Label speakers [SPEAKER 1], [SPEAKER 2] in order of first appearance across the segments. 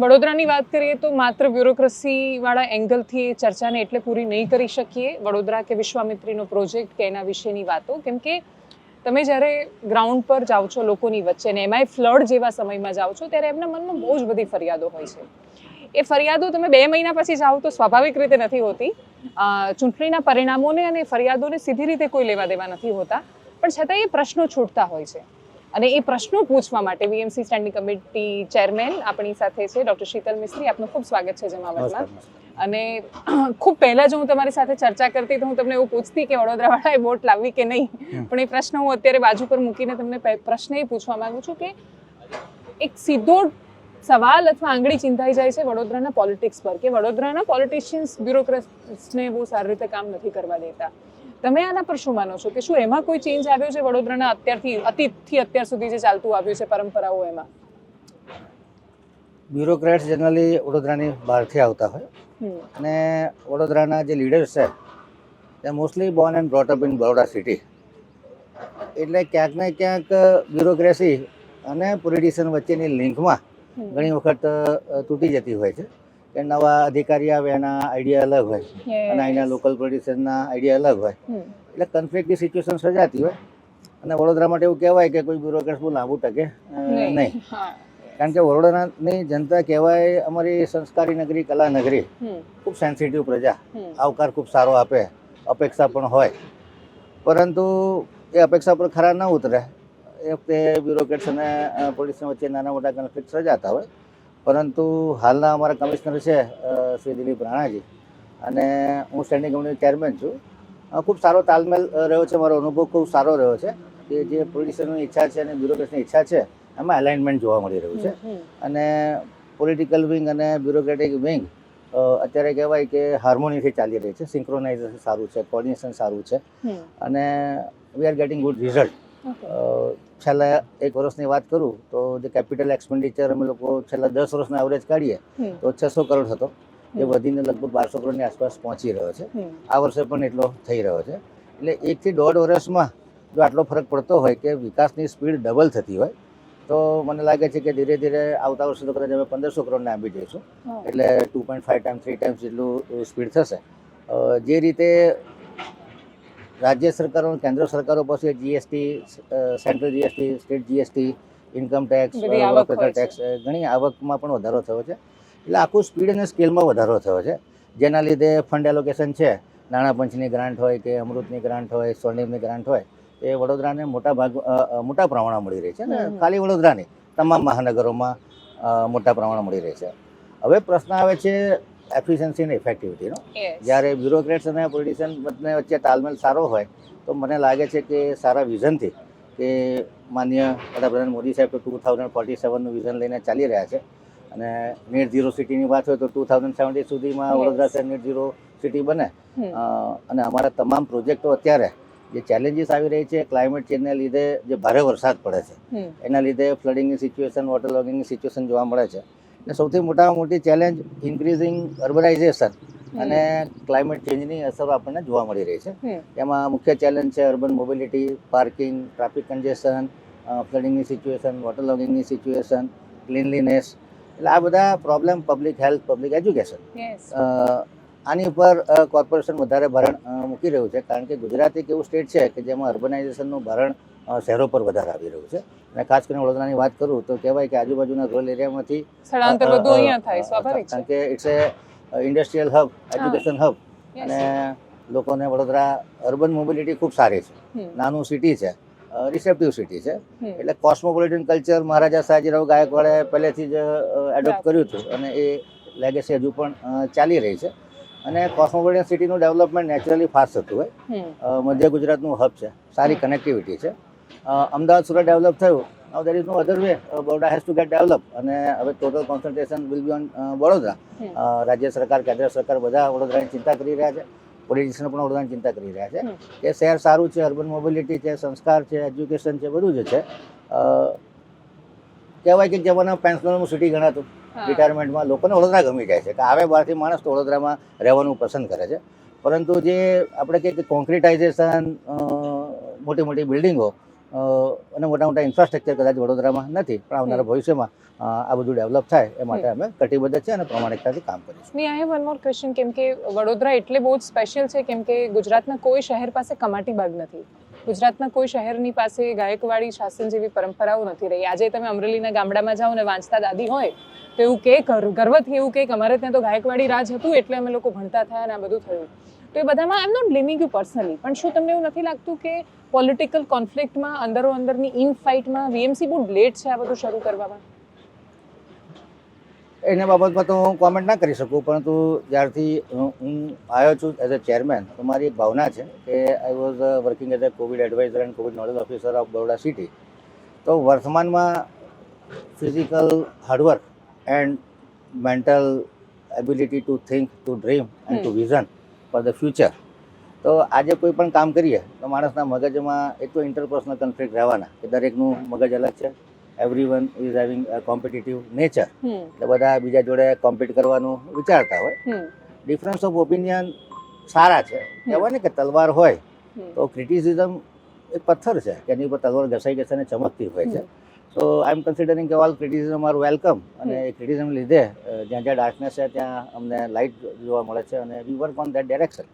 [SPEAKER 1] વડોદરાની વાત કરીએ તો માત્ર બ્યુરોક્રસીવાળા એંગલથી ચર્ચાને એટલે પૂરી નહીં કરી શકીએ. વડોદરા કે વિશ્વામિત્રીનો પ્રોજેક્ટ કે એના વિશેની વાતો. કેમ કે તમે જ્યારે ગ્રાઉન્ડ પર જાઓ છો લોકોની વચ્ચે ને એમાંય ફ્લડ જેવા સમયમાં જાઓ છો, ત્યારે એમના મનમાં બહુ જ બધી ફરિયાદો હોય છે. એ ફરિયાદો તમે બે મહિના પછી જાઓ તો સ્વાભાવિક રીતે નથી હોતી. ચૂંટણીના પરિણામોને અને ફરિયાદોને સીધી રીતે કોઈ લેવા દેવા નથી હોતા. પણ છતાં એ પ્રશ્નો છૂટતા હોય છે. અને એ પ્રશ્નો પૂછવા માટે વીએમસી સ્ટેન્ડિંગ કમિટી ચેરમેન આપણી સાથે છે ડોક્ટર શીતલ મિસ્ત્રી. આપનું ખૂબ સ્વાગત છે જમાવટમાં. અને ખૂબ પહેલા જો હું તમારી સાથે ચર્ચા કરતી તો હું તમને એવું પૂછતી કે વડોદરાવાળાએ વોટ લાવવી કે નહીં? પણ એ પ્રશ્ન હું અત્યારે બાજુ પર મૂકીને તમને પ્રશ્ન એ પૂછવા માંગુ છું કે એક સીધો સવાલ અથવા આંગળી ચિંતાઈ જાય છે વડોદરાના પોલિટિક્સ પર કે વડોદરાના પોલિટિશિયન્સ બ્યુરોક્રેટ્સને બહુ સારી રીતે કામ નથી કરવા દેતા. તમે આના પર શું માનો છો? કે શું એમાં કોઈ ચેન્જ આવ્યો છે વડોદરાના અત્યારથી અતીતથી અત્યાર સુધી જે ચાલતું આવ્યું છે પરંપરાઓ એમાં?
[SPEAKER 2] બ્યુરોક્રેટ્સ જનરલી વડોદરાની બહારથી આવતા હોય. અને વડોદરાના જે લીડર્સ છે તે mostly born and brought up in Baroda city એટલે ક્યાંક ને ક્યાંક બ્યુરોક્રેસી અને પોલિટિશિયન વચ્ચેની લિંકમાં ઘણી વખત તૂટી જતી હોય છે. કે નવા અધિકારી આવે એના આઈડિયા અલગ હોય. અને અહીંના લોકલ પોલિટિશિયનના આઈડિયા અલગ હોય. એટલે કન્ફ્લિક્ટની સિચ્યુએશન સર્જાતી હોય. અને વડોદરા માટે એવું કહેવાય કે કોઈ બ્યુરોક્રેટ્સ બહુ લાંબુ ટકે.
[SPEAKER 1] નહીં.
[SPEAKER 2] કારણ કે વડોદરાની જનતા કહેવાય અમારી સંસ્કારી નગરી કલા નગરી. ખૂબ સેન્સિટિવ પ્રજા. આવકાર ખૂબ સારો આપે. અપેક્ષા પણ હોય. પરંતુ એ અપેક્ષા પર ખરા ન ઉતરે. એ વખતે બ્યુરોક્રેટ્સ અને પોલીસ વચ્ચે નાના મોટા કન્ફ્લિક્ટ સર્જાતા હોય. પરંતુ હાલના અમારા કમિશનર છે શ્રી દિલીપ રાણાજી. અને હું સ્ટેન્ડિંગ કમિટી ચેરમેન છું. ખૂબ સારો તાલમેલ રહ્યો છે મારો અનુભવ ખૂબ સારો રહ્યો છે કે જે પોલિટિશિયનની ઈચ્છા છે અને બ્યુરોક્રેટ્સની ઈચ્છા છે એમાં અલાઇનમેન્ટ જોવા મળી રહ્યું છે. અને પોલિટિકલ વિંગ અને બ્યુરોક્રેટિક વિંગ અત્યારે કહેવાય કે હાર્મોનીથી ચાલી રહી છે. સિંક્રોનાઇઝેશન સારું છે કોર્ડિનેશન સારું છે. અને we are getting good
[SPEAKER 1] result.
[SPEAKER 2] છેલ્લા એક વર્ષની વાત કરું તો જે કેપિટલ એક્સપેન્ડિચર અમે લોકો છેલ્લા દસ વર્ષનો એવરેજ કાઢીએ તો છસો કરોડ હતો. એ વધીને લગભગ બારસો કરોડની આસપાસ પહોંચી રહ્યો છે. આ વર્ષે પણ એટલો થઈ રહ્યો છે. એટલે એકથી દોઢ વર્ષમાં જો આટલો ફરક પડતો હોય કે વિકાસની સ્પીડ ડબલ થતી હોય તો મને લાગે છે કે ધીરે ધીરે આવતા વર્ષે તો કદાચ અમે પંદરસો કરોડને આંબી જઈશું. એટલે two point five time three times જેટલું સ્પીડ થશે. જે રીતે રાજ્ય સરકારો અને કેન્દ્ર સરકારો પાસે G S T central G S T
[SPEAKER 1] state G S T
[SPEAKER 2] income tax. Tax ઘણી આવકમાં પણ વધારો થયો છે એટલે આખું સ્પીડ અને સ્કેલમાં વધારો થયો છે જેના લીધે ફંડ એલોકેશન છે નાણાં પંચની ગ્રાન્ટ હોય કે અમૃતની ગ્રાન્ટ હોય સ્વર્ણિમની ગ્રાન્ટ હોય એ વડોદરાને મોટા ભાગ મોટા પ્રમાણમાં મળી રહી છે અને. ખાલી વડોદરાની તમામ મહાનગરોમાં મોટા પ્રમાણમાં મળી રહી છે હવે પ્રશ્ન આવે છે એફિશિયન્સી અને ઇફેક્ટિવિટીનો જ્યારે બ્યુરોક્રેટ્સ અને પોલિટિશિયન બંને વચ્ચે તાલમેલ સારો હોય તો મને લાગે છે કે સારા વિઝનથી કે માન્ય વડાપ્રધાન મોદી સાહેબ તો ટુ થાઉઝન્ડ ફોર્ટી સેવનનું વિઝન લઈને ચાલી રહ્યા છે. અને નેટ ઝીરો સિટીની વાત હોય તો ટુ થાઉઝન્ડ સેવન્ટી સુધીમાં. વડોદરા શહેર નેટ ઝીરો સિટી બને. અને અમારા તમામ પ્રોજેક્ટો અત્યારે જે ચેલેન્જીસ આવી રહી છે ક્લાઇમેટ ચેન્જને લીધે જે ભારે વરસાદ પડે છે એના લીધે ફ્લડિંગની સિચ્યુએશન વોટર લોગિંગની સિચ્યુએશન જોવા મળે છે. એટલે સૌથી મોટામાં મોટી ચેલેન્જ ઇન્ક્રીઝિંગ અર્બનાઇઝેશન અને ક્લાઇમેટ ચેન્જની અસરો આપણને જોવા મળી રહી છે. એમાં મુખ્ય ચેલેન્જ છે urban mobility parking traffic congestion ફ્લડિંગની situation water લોગિંગની સિચ્યુએશન ક્લીનલીનેસ એટલે આ બધા problem public health public
[SPEAKER 1] education
[SPEAKER 2] આની ઉપર કોર્પોરેશન વધારે ભારણ મૂકી રહ્યું છે. કારણ કે ગુજરાત એક એવું સ્ટેટ છે કે જેમાં અર્બનાઇઝેશનનું ભારણ શહેરો પર વધારે આવી રહ્યું છે. અને ખાસ કરીને વડોદરાની વાત કરું તો કહેવાય કે આજુબાજુના રૂરલ એરિયામાંથી
[SPEAKER 1] સ્થળાંતર
[SPEAKER 2] અ, અ,
[SPEAKER 1] બધું અહીંયા થાય સ્વાભાવિક
[SPEAKER 2] કારણ કે it's a industrial hub education
[SPEAKER 1] hub
[SPEAKER 2] અને લોકોને વડોદરા અર્બન મોબિલિટી ખૂબ સારી છે. નાનું સિટી છે રિસેપ્ટિવ સિટી છે. એટલે કોસ્મોપોલિટન કલ્ચર મહારાજા સયાજીરાવ ગાયકવાડે પહેલેથી જ એડોપ્ટ કર્યું હતું અને એ લેગેસી હજુ પણ ચાલી રહી છે. અને કોસ્મોપોલિટન સિટીનું ડેવલપમેન્ટ નેચરલી ફાસ્ટ થતું હોય. મધ્ય ગુજરાતનું હબ છે. સારી કનેક્ટિવિટી છે. અમદાવાદ સુરત ડેવલપ થયું. Now there is no other way Baroda has to get develop અને હવે total concentration will be
[SPEAKER 1] on
[SPEAKER 2] Vadodara. રાજ્ય સરકાર કેન્દ્ર સરકાર બધા વડોદરાની ચિંતા કરી રહ્યા છે. પોલિટિશિયનો પણ વડોદરાની ચિંતા કરી રહ્યા છે. કે શહેર સારું છે અર્બન મોબિલિટી છે સંસ્કાર છે એજ્યુકેશન છે બધું જ છે. કહેવાય કે જમાના પેન્શનરનું સિટી ગણાતું. રિટાયરમેન્ટમાં લોકોને વડોદરા ગમી જાય છે. કે આવે બહારથી માણસ તો વડોદરામાં રહેવાનું પસંદ કરે છે. પરંતુ જે આપણે કહીએ કે કોન્ક્રિટાઇઝેશન મોટી મોટી બિલ્ડિંગો અને મોટા મોટા ઇન્ફ્રાસ્ટ્રક્ચર કદાચ વડોદરામાં નથી પણ આવનારા ભવિષ્યમાં આ બધું ડેવલપ થાય એ માટે અમે કટિબદ્ધ છે અને પ્રમાણિકતાથી કામ કરીશું
[SPEAKER 1] મી આઈ વન મોર ક્વેશ્ચન કેમ કે વડોદરા એટલે બહુ જ સ્પેશિયલ છે કેમ કે ગુજરાતના કોઈ શહેર પાસે કમાટી બાગ નથી. ગુજરાતના કોઈ શહેરની પાસે ગાયકવાડી શાસન જેવી પરંપરાઓ નથી રહી. આજે તમે અમરેલીના ગામડામાં જાઓ ને વાંચતા દાદી હોય તો એવું કે, ગર- ગર્વથી એવું કે અમારે ત્યાં તો ગાયકવાડી રાજ હતું એટલે અમે લોકો ભણતા થયા અને આ બધું થયું. તો એ બધામાં I am not blaming you personally પણ શું તમને એવું નથી લાગતું કે પોલિટિકલ કોન્ફ્લિક્ટમાં અંદરો અંદરની ઇન ફાઇટમાં વીએમસી બહુ લેટ છે આ બધું શરૂ કરવામાં?
[SPEAKER 2] એના બાબતમાં તો હું કોમેન્ટ ના કરી શકું પરંતુ જ્યારથી હું આવ્યો છું એઝ અ ચેરમેન તો મારી એક ભાવના છે કે I was working as a Covid adviser and Covid nodal officer of Baroda city તો વર્તમાનમાં physical hard work and mental ability to think to dream and to vision for the future તો આજે કોઈ પણ કામ કરીએ તો માણસના મગજમાં એક તો ઇન્ટરપર્સનલ કન્ફ્લિક્ટ રહેવાના કે દરેકનું મગજ અલગ છે. Everyone is having competitive
[SPEAKER 1] nature
[SPEAKER 2] એટલે બધા બીજા જોડે કોમ્પિટ કરવાનું વિચારતા હોય. ડિફરન્સ ઓફ ઓપિનિયન સારા છે. કહેવાય ને કે તલવાર હોય તો ક્રિટિસિઝમ એક પથ્થર છે કે એની ઉપર તલવાર ઘસાઈ ઘસાઈને ચમકતી હોય છે. સો આઈ એમ કન્સિડરિંગ કે ઓલ ક્રિટિસિઝમ આર વેલકમ અને એ ક્રિટિસિઝમ લીધે જ્યાં જ્યાં ડાર્કનેસ છે ત્યાં અમને લાઇટ જોવા મળે છે અને we work on that direction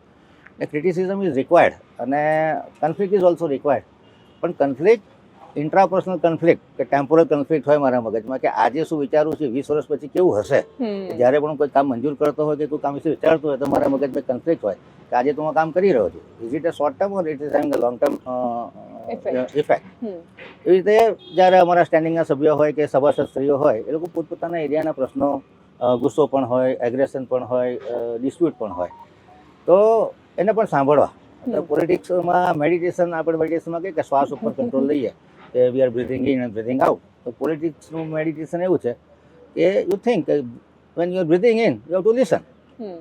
[SPEAKER 2] એટલે ક્રિટિસિઝમ ઇઝ રિક્વાયર્ડ અને કન્ફ્લિક્ટ ઇઝ ઓલ્સો રિક્વાયર્ડ પણ કન્ફ્લિક્ટ ઇન્ટ્રાપર્સનલ કન્ફ્લિક્ટ કે ટેમ્પોરલ કન્ફ્લિક્ટ હોય મારા મગજમાં કે આજે શું વિચારું છું વીસ વર્ષ પછી કેવું હશે? જ્યારે પણ કોઈ કામ મંજૂર કરતો હોય કે કોઈ કામ વિશે વિચારતો હોય તો મારા મગજમાં કન્ફ્લિક્ટ હોય કે આજે તો હું કામ કરી રહ્યો છું. Is it a short term or it is having a long term
[SPEAKER 1] effect
[SPEAKER 2] એવી રીતે જ્યારે અમારા સ્ટેન્ડિંગના સભ્યો હોય કે સભાસદ સ્ત્રીઓ હોય એ લોકો પોતપોતાના એરિયાના પ્રશ્નો ગુસ્સો પણ હોય એગ્રેશન પણ હોય ડિસ્પ્યુટ પણ હોય. તો એને પણ સાંભળવા. પોલિટિક્સમાં મેડિટેશન આપણે મેડિટેશનમાં કહીએ કે શ્વાસ ઉપર કંટ્રોલ લઈએ. કે we are breathing in and breathing out તો પોલિટિક્સનું મેડિટેશન એવું છે કે you think when you are breathing in you have to listen
[SPEAKER 1] hmm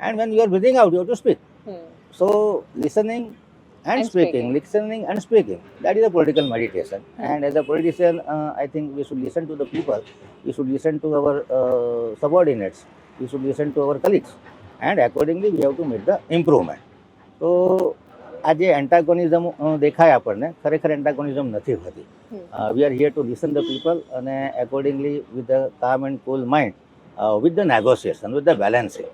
[SPEAKER 2] and when you are breathing out, you have to speak.
[SPEAKER 1] Hmm
[SPEAKER 2] So, listening and,
[SPEAKER 1] And
[SPEAKER 2] speaking,
[SPEAKER 1] speaking.
[SPEAKER 2] listening and speaking, that is a political meditation. And as a politician, uh, I think we should listen to the people, we should listen to our uh, subordinates, we should listen to our colleagues, and accordingly, we have to make the improvement. તો આ જે એન્ટાગોનિઝમ દેખાય આપણને ખરેખર antagonism નથી હોતી. We are here to listen the people અને accordingly with the calm and cool mind with the negotiation with the
[SPEAKER 1] balancing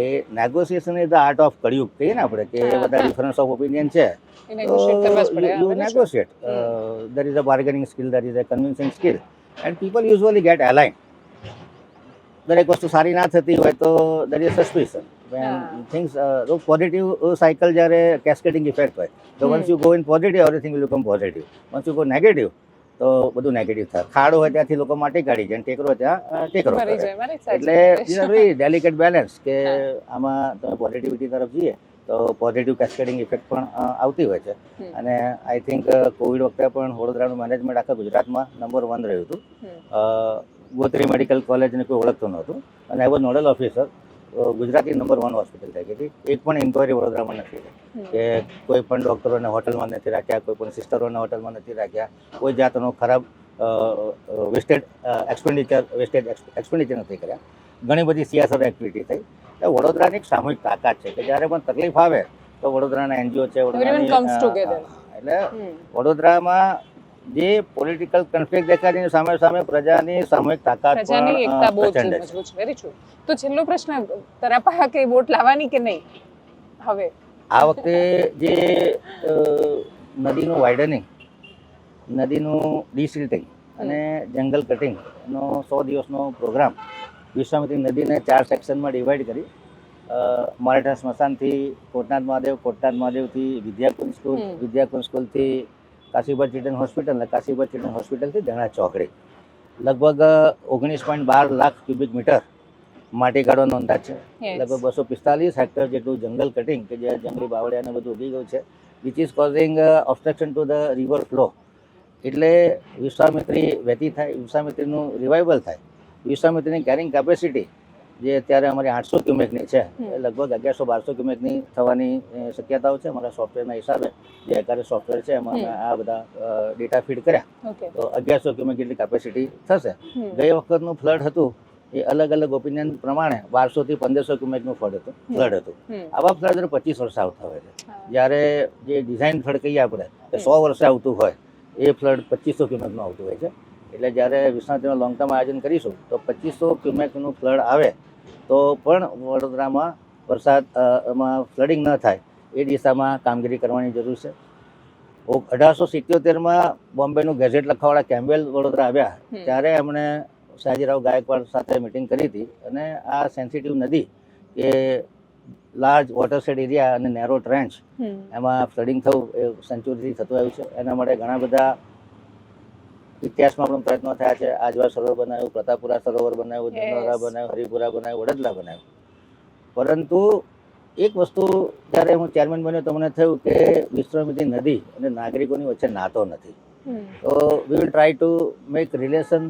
[SPEAKER 2] a negotiation is the art of Kaliyuga કહીએ ને આપણે કે બધા ડિફરન્સ ઓફ ઓપિનિયન છે.
[SPEAKER 1] You. Negotiate
[SPEAKER 2] there is a bargaining skill there is a convincing skill and people usually get align દરેક વસ્તુ સારી ના થતી હોય તો there is suspicion. When things uh, તો પોઝિટિવ સાયકલ જ્યારે કેસ્કેટિંગ ઇફેક્ટ હોય તો once you go in positive everything will become positive. Once you go negative તો બધું નેગેટિવ થાય. ખાડો હોય ત્યાંથી લોકો માટી કાઢી જાય ટેકરો હોય ત્યાં ટેકરો એટલે વેરી ડેલિકેટ બેલેન્સ કે આમાં તમે પોઝિટિવિટી તરફ જઈએ તો પોઝિટિવ કેસ્કેડિંગ ઇફેક્ટ પણ આવતી હોય છે. અને આઈ થિંક કોવિડ વખતે પણ વડોદરાનું મેનેજમેન્ટ આખા ગુજરાતમાં નંબર વન રહ્યું હતું. ગોત્રી મેડિકલ કોલેજને કોઈ ઓળખતું નહોતું. અને I was nodal officer Gujarati number one hospital થઈ ગઈ હતી એક પણ ઇન્કવાયરી વડોદરામાં નથી કે કોઈ પણ ડૉક્ટરોને હોટલમાં નથી રાખ્યા કોઈ પણ સિસ્ટરોને હોટલમાં નથી રાખ્યા કોઈ જાતનો ખરાબ વેસ્ટેડ એક્સપેન્ડિચર વેસ્ટેજ એક્સપેન્ડિચર નથી કર્યા. ઘણી બધી સીએસઆર એક્ટિવિટી થઈ. એટલે વડોદરાની એક સામૂહિક તાકાત છે કે જ્યારે પણ તકલીફ આવે તો વડોદરાના એનજીઓ છે
[SPEAKER 1] together.
[SPEAKER 2] એટલે વડોદરામાં જે પોલિટિકલ કન્ફ્લિક્ટ દેખાય સામે સામે પ્રજાની સામૂહિક તાકાત
[SPEAKER 1] પ્રજાની એકતા બહુ મજબૂત છે. વેરી ટ્રુ તો છેલ્લો પ્રશ્ન તરાપા કે વોટ લાવવાની કે નહીં? હવે.
[SPEAKER 2] આ વખતે જે નદીનું વાઇડનિંગ નદીનું ડિસિલ્ટિંગ અને જંગલ કટિંગ નો સો દિવસનો પ્રોગ્રામ વિશ્વામિત્રી નદીને ચાર સેક્શનમાં ડિવાઈડ કરી મરાઠા સ્મશાનથી કોટનાથ મહાદેવ કોટનાથ મહાદેવથી વિદ્યાકુંજ સ્કૂલ. વિદ્યાકુંજ સ્કૂલથી કાશીબાદ ચિલ્ડ્રન હોસ્પિટલ અને કાશીબા ચિલ્ડ્રન હોસ્પિટલથી ધણા ચોકડી. લગભગ ઓગણીસ પોઈન્ટ બાર લાખ ક્યુબિક મીટર માટી કાઢવાનો અંદાજ છે. લગભગ બસો પિસ્તાલીસ હેક્ટર જેટલું જંગલ કટિંગ કે જે જંગલી બાવળિયાને બધું ઉગી ગયું છે. Which is causing obstruction to the river flow એટલે વિશ્વામિત્રી વહેતી થાય વિશ્વામિત્રીનું રિવાઇવલ થાય. વિશ્વામિત્રીની કેરિંગ કેપેસિટી જે અત્યારે અમારી આઠસો ક્યુમેકની છે એ લગભગ અગિયારસો બારસો ક્યુમેકની થવાની શક્યતાઓ છે અમારા સોફ્ટવેરના હિસાબે. જે અત્યારે સોફ્ટવેર છે એમાં આ બધા ડેટા ફીડ કર્યા. તો અગિયારસો ક્યુમેક જેટલી કેપેસિટી થશે. ગઈ વખતનું ફ્લડ હતું એ અલગ અલગ ઓપિનિયન પ્રમાણે બારસો થી પંદરસો ક્યુમેકનું ફ્લડ હતું ફ્લડ હતું. આવા ફ્લડ પચીસ વર્ષે આવતા હોય છે. જ્યારે જે ડિઝાઇન ફ્લડ કહીએ આપણે સો વર્ષે આવતું હોય એ ફ્લડ પચીસો ક્યુમેકનું આવતું હોય છે. એટલે જ્યારે વિશ્વનાથનું લોંગ ટર્મ આયોજન કરીશું તો પચીસો ક્યુમેકનું ફ્લડ આવે તો પણ વડોદરામાં વરસાદમાં ફ્લડિંગ ન થાય એ દિશામાં કામગીરી કરવાની જરૂર છે. અઢારસો સિત્યોતેરમાં બોમ્બેનું ગેઝેટ લખવાવાળા કેમ્બેલ વડોદરા આવ્યા ત્યારે એમણે શાજીરાવ ગાયકવાડ સાથે મિટિંગ કરી હતી અને આ સેન્સિટિવ નદી કે લાર્જ વોટરશેડ એરિયા અને નેરો ટ્રેન્ચ એમાં ફ્લડિંગ થવું એ સેન્ચુરીથી થતું આવ્યું છે. એના માટે ઘણા બધા ઇતિહાસમાં પણ પ્રયત્નો થયા છે. આજવા સરોવર બનાવ્યું પ્રતાપુરા સરોવર બનાવ્યું. ધનોરા બનાવ્યું હરિપુરા બનાવ્યું વડોદરા બનાવ્યું. પરંતુ એક વસ્તુ જ્યારે હું ચેરમેન બન્યો તો મને થયું કે વિશ્વામિત્રી નદી અને નાગરિકોની વચ્ચે નાતો નથી. તો we will try to make relation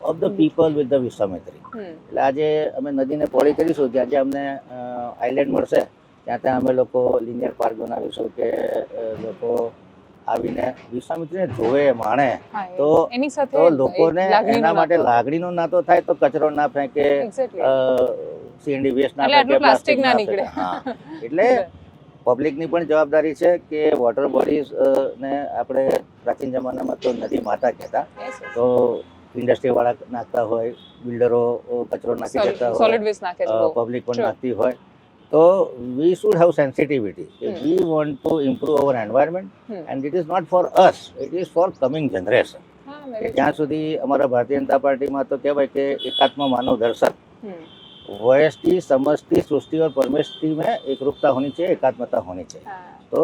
[SPEAKER 2] of the people with the
[SPEAKER 1] Vishwamitri.
[SPEAKER 2] એટલે આજે અમે નદીને પોળી કરીશું. જ્યાં જ્યાં અમને આઇલેન્ડ મળશે ત્યાં ત્યાં અમે લોકો લિનિયર પાર્ક બનાવીશું કે લોકો આવીને વિશ્વામિત્રીને જોવે માણે તો-
[SPEAKER 1] એની સાથે
[SPEAKER 2] તો લોકોને એના માટે લાગણીનો નાતો થાય તો કચરો ના ફેંકે. સીએનડી વેસ્ટ ના ફેંકે
[SPEAKER 1] plastic ના નીકળે.
[SPEAKER 2] હા એટલે પબ્લિકની પણ જવાબદારી છે કે વોટર બોડીઝ ને આપણે પ્રાચીન જમાનામાં તો નદી માતા કહેતા. તો ઇન્ડસ્ટ્રી વાળા નાખતા હોય બિલ્ડરો કચરો નાખી
[SPEAKER 1] દેતા
[SPEAKER 2] હોય. પબ્લિક પણ નાખતી હોય તો we should have sensitivity
[SPEAKER 1] Hmm.
[SPEAKER 2] We want to improve our environment
[SPEAKER 1] hmm.
[SPEAKER 2] And it is not for us it is for coming generation
[SPEAKER 1] હા,
[SPEAKER 2] કે
[SPEAKER 1] very
[SPEAKER 2] જ્યાં સુધી અમારા ભારતીય જનતા પાર્ટીમાં તો કહેવાય કે એકાત્મ मानव दर्शन
[SPEAKER 1] હમ.
[SPEAKER 2] वयस्टी समष्टि सृष्टि और परमेष्टि में एकरूपता होनी चाहिए एकात्मता होनी चाहिए
[SPEAKER 1] હા.
[SPEAKER 2] तो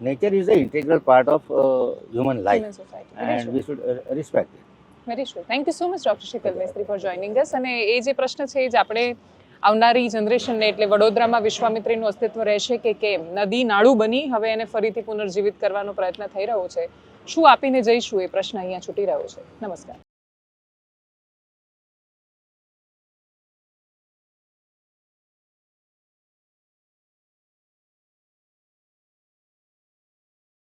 [SPEAKER 2] nature is a integral part of human life
[SPEAKER 1] Human society. Very
[SPEAKER 2] and
[SPEAKER 1] true.
[SPEAKER 2] We should respect it
[SPEAKER 1] very sure thank you so much doctor Sheetal Mistry for joining us અને એ જે પ્રશ્ન છે એ જ આપણે આવનારી જનરેશનને એટલે વડોદરામાં વિશ્વામિત્રીનું અસ્તિત્વ રહેશે કે કેમ નદી નાળું બની, હવે એને ફરીથી પુનર્જીવિત કરવાનો પ્રયત્ન થઈ રહ્યો છે. શું આપીને જઈશું? એ પ્રશ્ન અહીંયા છૂટી રહ્યો છે. નમસ્કાર.